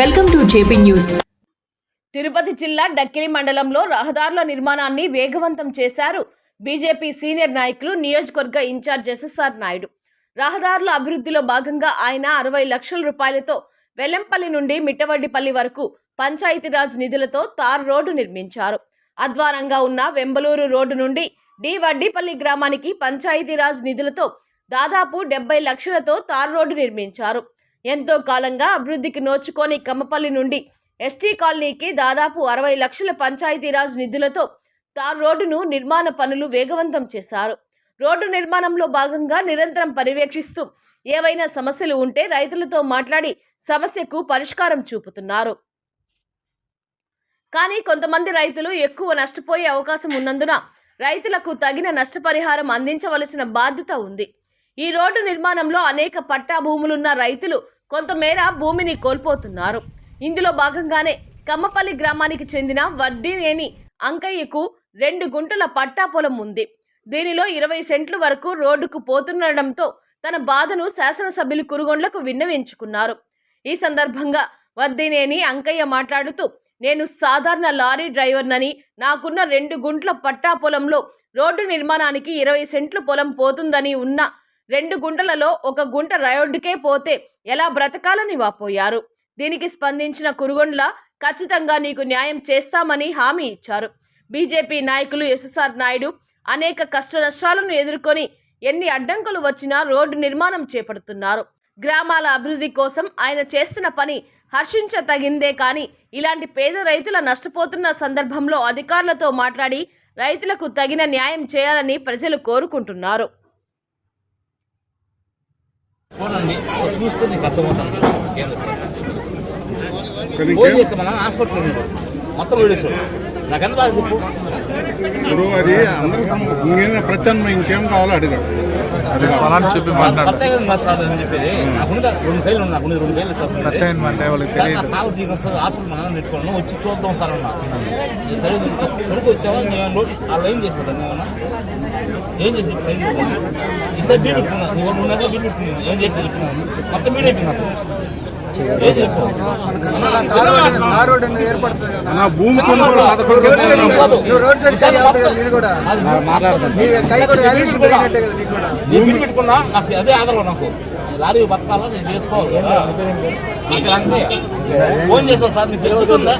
Welcome to JP news. Tirupati జిల్లా డక్కిలి మండలంలో రహదారుల నిర్మాణాన్ని వేగవంతం చేశారు బీజేపీ సీనియర్ నాయకులు నియోజకవర్గ ఇన్ఛార్జ్ ఎస్ఎస్ఆర్ నాయుడు. రహదారుల అభివృద్ధిలో భాగంగా ఆయన అరవై లక్షల రూపాయలతో వెల్లంపల్లి నుండి మిట్టవడ్డిపల్లి వరకు పంచాయతీరాజ్ నిధులతో తార్ రోడ్డు నిర్మించారు. అధ్వానంగా ఉన్న వెంబలూరు రోడ్డు నుండి డి వడ్డీపల్లి గ్రామానికి పంచాయతీరాజ్ నిధులతో దాదాపు డెబ్బై లక్షలతో తార్ రోడ్డు నిర్మించారు. ఎంతో కాలంగా అభివృద్ధికి నోచుకొని కమ్మపల్లి నుండి ఎస్టీ కాలనీకి దాదాపు అరవై లక్షల పంచాయతీరాజ్ నిధులతో తార్ రోడ్డును నిర్మాణ పనులు వేగవంతం చేశారు. రోడ్డు నిర్మాణంలో భాగంగా నిరంతరం పర్యవేక్షిస్తూ ఏవైనా సమస్యలు ఉంటే రైతులతో మాట్లాడి సమస్యకు పరిష్కారం చూపుతున్నారు. కానీ కొంతమంది రైతులు ఎక్కువ నష్టపోయే అవకాశం ఉన్నందున రైతులకు తగిన నష్టపరిహారం అందించవలసిన బాధ్యత ఉంది. ఈ రోడ్డు నిర్మాణంలో అనేక పట్టా భూములున్న రైతులు కొంతమేర భూమిని కోల్పోతున్నారు. ఇందులో భాగంగానే కమ్మపల్లి గ్రామానికి చెందిన వడ్డీనేని అంకయ్యకు రెండు గుంటల పట్టా పొలం ఉంది. దీనిలో ఇరవై సెంట్ల వరకు రోడ్డుకు పోతుండడంతో తన బాధను శాసనసభ్యులు కురుగొండ్లకు విన్నవించుకున్నారు. ఈ సందర్భంగా వద్దినేని అంకయ్య మాట్లాడుతూ నేను సాధారణ లారీ డ్రైవర్నని నాకున్న రెండు గుంట్ల పట్టా పొలంలో రోడ్డు నిర్మాణానికి ఇరవై సెంట్లు పొలం పోతుందని ఉన్న రెండు గుంటలలో ఒక గుంట రోడ్డుకే పోతే ఎలా బ్రతకాలని వాపోయారు దీనికి స్పందించిన కురుగొండ్ల ఖచ్చితంగా నీకు న్యాయం చేస్తామని హామీ ఇచ్చారు. బీజేపీ నాయకులు ఎస్ఎస్ఆర్ నాయుడు అనేక కష్ట నష్టాలను ఎదుర్కొని ఎన్ని అడ్డంకులు వచ్చినా రోడ్డు నిర్మాణం చేపడుతున్నారు. గ్రామాల అభివృద్ధి కోసం ఆయన చేస్తున్న పని హర్షించతగిందే కానీ ఇలాంటి పేద రైతుల నష్టపోతున్న సందర్భంలో అధికారులతో మాట్లాడి రైతులకు తగిన న్యాయం చేయాలని ప్రజలు కోరుకుంటున్నారు. చూడండి సో చూస్తే నీకు అర్థమవుతాను ఫోన్ చేస్తే మన హాస్పిటల్ ఉన్నాడు. మొత్తం వీడేసాడు నాకు ఎంత బాధ చెప్పు. ఇప్పుడు అది అందరికి సమ- ఇంకేం ప్రత్యామ్నాయం ఇంకేం కావాలో అడిగాడు. అది కావాలి చెప్పి సార్ మాట్లాడు. కొత్తగా ఉంది సార్ అని చెప్పేది. నాకు రెండు వేలు నాకు రెండు వేలు సార్. కాలు దిగిన సార్ హాస్పిటల్ మనం పెట్టుకున్నాను వచ్చి చూద్దాం సార్ అన్నా. ఈ సరే కొడుకు వచ్చావా? నేను ఆ లైన్ చేసేదా నేను ఏం చేసి లైన్ ఈసారి బీట్ పెట్టుకున్నా నువ్వు నువ్వు నాకు బీట్ పెట్టుకున్నాను ఏం చేసి పెట్టుకున్నాను మొత్తం బీట్ అయిపోయింది పెట్టుకున్నా నాకు అదే ఆధారం నాకు. లారీ బతకాలా? నేను చేసుకోవాలి కదా. నాకు అంతే ఫోన్ చేస్తాను సార్ మీకు తెలుగుతుందా